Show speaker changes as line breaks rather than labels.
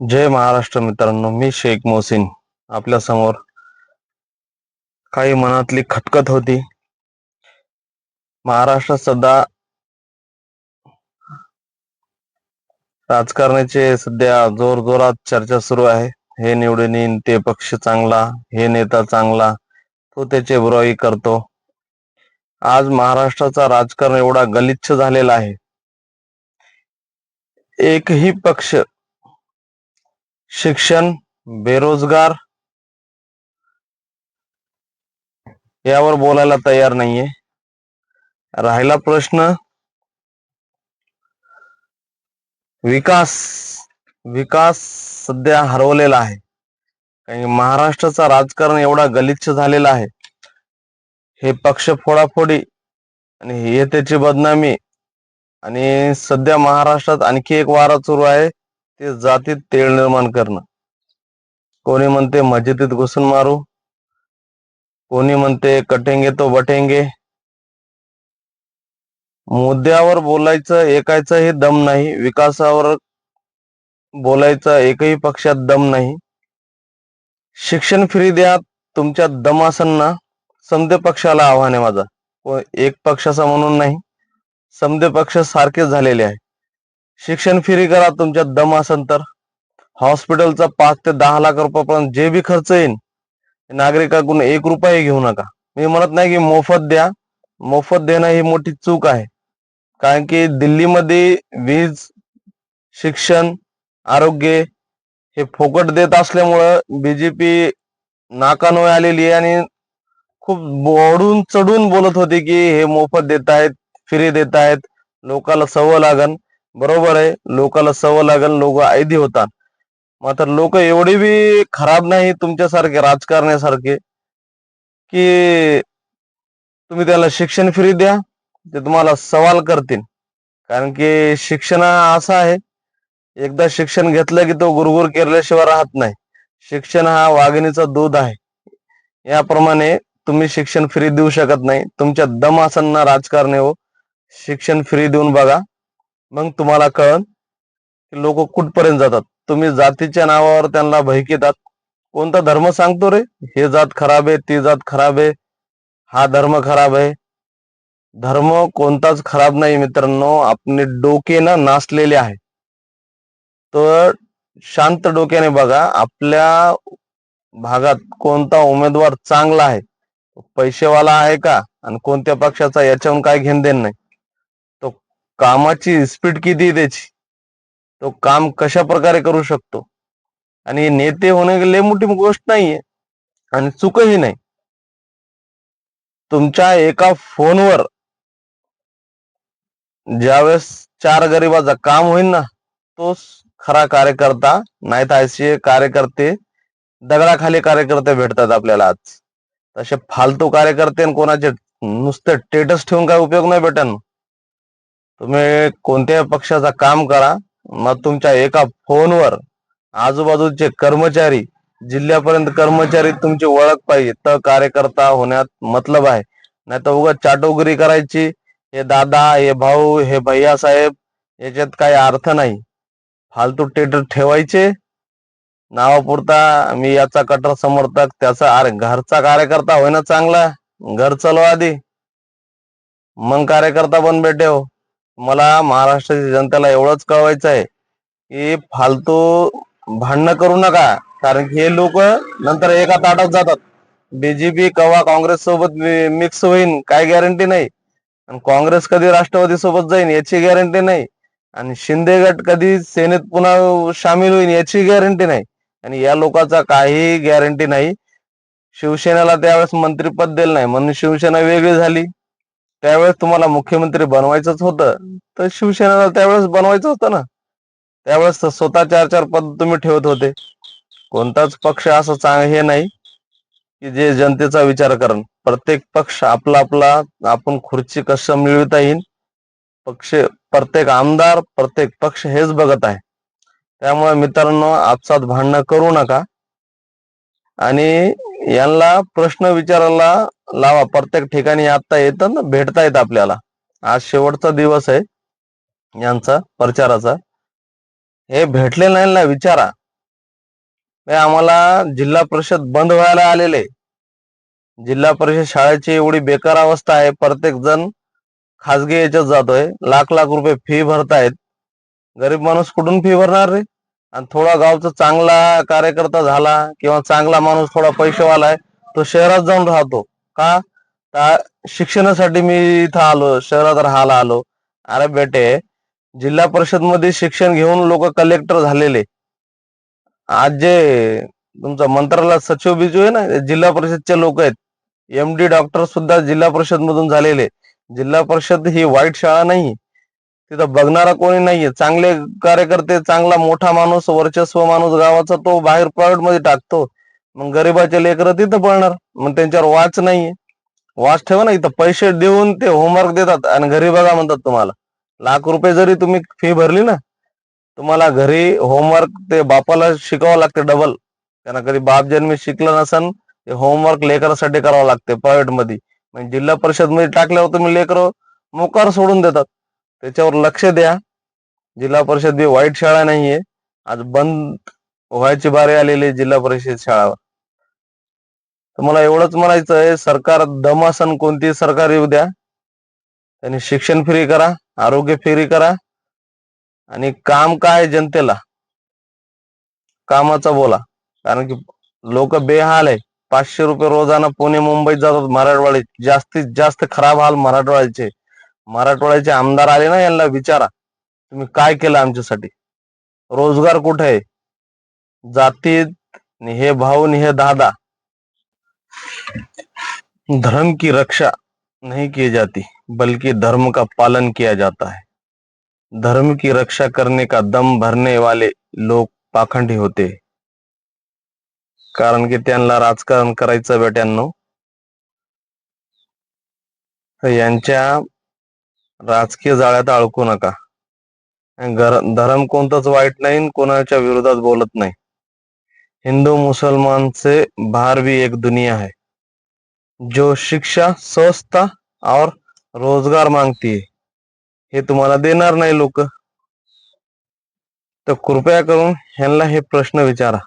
जय महाराष्ट्र मित्रांनो मी शेख मोहसिन. आपल्यासमोर काही मनातली खटखत होती. महाराष्ट्रात सध्या राजकारणाचे सध्या जोर जोरात चर्चा सुरू आहे. हे निवडून येईन ते पक्ष चांगला हे नेता चांगला तो त्याचे बुराई करतो. आज महाराष्ट्राचा राजकारण एवढा गलिच्छ झालेला आहे. एकही पक्ष शिक्षण बेरोजगार यावर बोलायला तयार नाहीये. राहिला प्रश्न विकास विकास सध्या हरवलेला आहे. कारण महाराष्ट्राचा राजकारण एवढा गलिच्छ झालेला आहे. हे पक्ष फोडाफोडी आणि हे त्याची बदनामी आणि सध्या महाराष्ट्रात आणखी एक वारा सुरू आहे. ते जातीत तेळ निर्माण करणं. कोणी म्हणते मस्जिदीत घुसून मारू. कोणी म्हणते कटेंगे तो बटेंगे. मुद्द्यावर बोलायचं ऐकायचं हे दम नाही. विकासावर बोलायचं एकही पक्षात दम नाही. शिक्षण फ्री द्या तुमच्या दमासांना. समदे पक्षाला आव्हान आहे माझा. एक पक्षाचा म्हणून नाही. समदे पक्ष सारखेच झालेले आहे. शिक्षण फ्री करा तुमच्या दम असन तर. हॉस्पिटलचा पाच ते दहा लाख रुपयापर्यंत जे बी खर्च येईल नागरिकाकडून एक रुपये घेऊ नका. मी म्हणत नाही की मोफत द्या मोफत देणं ही मोठी चूक आहे. कारण की दिल्लीमध्ये वीज शिक्षण आरोग्य हे फुकट देत असल्यामुळं बीजेपी नाकानोय आलेली आहे आणि खूप बोडून चढून बोलत होते की हे मोफत देत आहेत फ्री देत आहेत लोकाला सवय लागन. बरोबर आहे. लोकाला सवय लागेल लोक ऐदी होतात. मात्र लोक एवढे बी खराब नाही तुमच्यासारखे राजकारण्यासारखे की तुम्ही त्याला शिक्षण फ्री द्या ते तुम्हाला सवाल करतील. कारण की शिक्षण हा असा आहे एकदा शिक्षण घेतलं की तो गुरगुर केल्याशिवाय राहत नाही. शिक्षण हा वाघिणीचा दूध आहे. याप्रमाणे तुम्ही शिक्षण फ्री देऊ शकत नाही. तुमच्या दम राजकारणी हो. शिक्षण फ्री देऊन बघा. मग तुम्हाला कळन की लोक कुठपर्यंत जातात. तुम्ही जातीच्या नावावर त्यांना भयकितात कोणता धर्म सांगतो रे? हे जात खराब आहे ती जात खराब आहे. हा धर्म खराब आहे. धर्म कोणताच खराब नाही मित्रांनो. आपले डोके ना नाचलेले आहे तर शांत डोक्याने बघा. आपल्या भागात कोणता उमेदवार चांगला आहे? पैसेवाला आहे का? आणि कोणत्या पक्षाचा याच्याहून काय घेण देण नाही. कामाची स्पीड किती आहे त्याची? तो काम कशा प्रकारे करू शकतो? आणि नेते होणे लय मोठी गोष्ट नाहीये आणि चुकही नाही. तुमच्या एका फोनवर ज्यावेळेस चार गरिबाचा काम होईल ना तोच खरा कार्यकर्ता नाही तर असे कार्यकर्ते दगडाखाली कार्यकर्ते भेटतात आपल्याला आज. तसे फालतू कार्यकर्ते कोणाचे नुसते स्टेटस ठेवून काय उपयोग नाही भेटन तुम्ही कोणत्याही पक्षाचा काम करा मग तुमच्या एका फोनवर आजूबाजूचे कर्मचारी जिल्ह्यापर्यंत कर्मचारी तुमची ओळख पाहिजे. तर कार्यकर्ता होण्यात मतलब आहे. नाही तर उगा चाटोगिरी करायची हे दादा हे भाऊ हे भैया साहेब याच्यात काही अर्थ नाही. फालतू टेटर ठेवायचे. नावापुरता मी याचा कट्टर समर्थक त्याचा अरे घरचा कार्यकर्ता होईना चांगला. घर चलो आधी. मग कार्यकर्ता पण भेटे हो मला महाराष्ट्राच्या जनतेला एवढंच कळवायचं आहे की फालतू भांडणं करू नका. कारण की हे लोक नंतर एका ताटात जातात. बीजेपी कवा काँग्रेस सोबत मिक्स होईन काय गॅरंटी नाही. आणि काँग्रेस कधी राष्ट्रवादी सोबत जाईन याची गॅरंटी नाही. आणि शिंदे गट कधी सेनेत पुन्हा सामील होईल याची गॅरंटी नाही. आणि या लोकांचा काही गॅरंटी नाही. शिवसेनेला त्यावेळेस मंत्रीपद दिलं नाही. म्हणून शिवसेना वेगळी झाली. त्यावेळेस तुम्हाला मुख्यमंत्री बनवायचंच होतं. तर शिवसेनेला त्यावेळेस बनवायचं होतं ना. त्यावेळेस तर स्वतः चार चार पद तुम्ही ठेवत होते. कोणताच पक्ष असं चांग हे नाही की जे जनतेचा विचार करण. प्रत्येक पक्ष आपला आपला आपण खुर्ची कसं मिळविता येईल पक्ष प्रत्येक आमदार प्रत्येक पक्ष हेच बघत आहे. त्यामुळे मित्रांनो आपसात भांडणं करू नका. आणि यांना प्रश्न विचारायला लावा. प्रत्येक ठिकाणी आता येतं ना भेटता येत आपल्याला. आज शेवटचा दिवस आहे यांचा प्रचाराचा. हे भेटले नाही ना विचारा. हे आम्हाला जिल्हा परिषद बंद व्हायला आलेले. जिल्हा परिषद शाळेची एवढी बेकार अवस्था आहे. प्रत्येक जण खाजगी याच्यात जातोय. लाख लाख रुपये फी भरतायत. गरीब माणूस कुठून फी भरणार रे? आणि थोडा गावचा चांगला कार्यकर्ता झाला किंवा चांगला माणूस थोडा पैसेवाला आहे तो शहरात जाऊन राहतो. का? शिक्षणासाठी मी इथं आलो शहरात राहायला आलो. अरे बेटे जिल्हा परिषदमध्ये शिक्षण घेऊन लोक कलेक्टर झालेले. आज जे तुमचा मंत्रालयात सचिव बिजू आहे ना जिल्हा परिषदचे लोक आहेत. एम डी डॉक्टर सुद्धा जिल्हा परिषद मधून झालेले. जिल्हा परिषद ही वाईट शाळा नाही. तिथं बघणारा कोणी नाहीये. चांगले कार्यकर्ते चांगला मोठा माणूस वर्चस्व माणूस गावाचा तो बाहेर प्रायव्हेटमध्ये टाकतो. मग गरीबाचे लेकर तिथं पळणार. मग त्यांच्यावर वाच नाहीये. वाच ठेवा ना इथं. पैसे देऊन ते होमवर्क देतात आणि घरी बघा म्हणतात तुम्हाला. लाख रुपये जरी तुम्ही फी भरली ना तुम्हाला घरी होमवर्क ते बापाला शिकावं लागते डबल त्यांना कधी बाप जन्मी शिकलं नसन ते होमवर्क लेकरासाठी करावं लागते प्रायव्हेटमध्ये. जिल्हा परिषदमध्ये टाकल्यावर तुम्ही लेकर मोकार सोडून देतात. त्याच्यावर लक्ष द्या. जिल्हा परिषद ही वाईट शाळा नाहीये. आज बंद व्हायची बारी आलेली आहे जिल्हा परिषद शाळावर. तर मला एवढंच म्हणायचं आहे सरकार दमासन कोणती सरकार येऊ द्या. त्यांनी शिक्षण फ्री करा आरोग्य फ्री करा. आणि काम काय जनतेला? कामाचा बोला. कारण की लोक बेहाल आहे. पाचशे रुपये रोजानं पुणे मुंबईत जातात मराठवाडे जास्तीत जास्त खराब हाल मराठवाड्याचे. मराठवाड्याचे आमदार आले ना यांना विचारा. तुम्ही काय केलं आमच्यासाठी? रोजगार कुठे आहे? जातीत हे भाऊ हे दादा. धर्म की रक्षा नहीं की जाती बल्कि धर्म का पालन किया जाता है. धर्म की रक्षा करने का दम भरने वाले लोक पाखंडी होते कारण की त्यांना राजकारण करायचं बेट्यांनो. यांच्या राजकीय जाळ्यात अडकू नका. धर्म कोणताच वाईट नाही कोणाच्या विरोधात बोलत नाही. हिंदू मुसलमानचे बाहर भी एक दुनिया है जो शिक्षा स्वस्थता और रोजगार मांगती है हे तुम्हाला देणार नाही लोक. तर कृपया करून ह्यांना हे प्रश्न विचारा.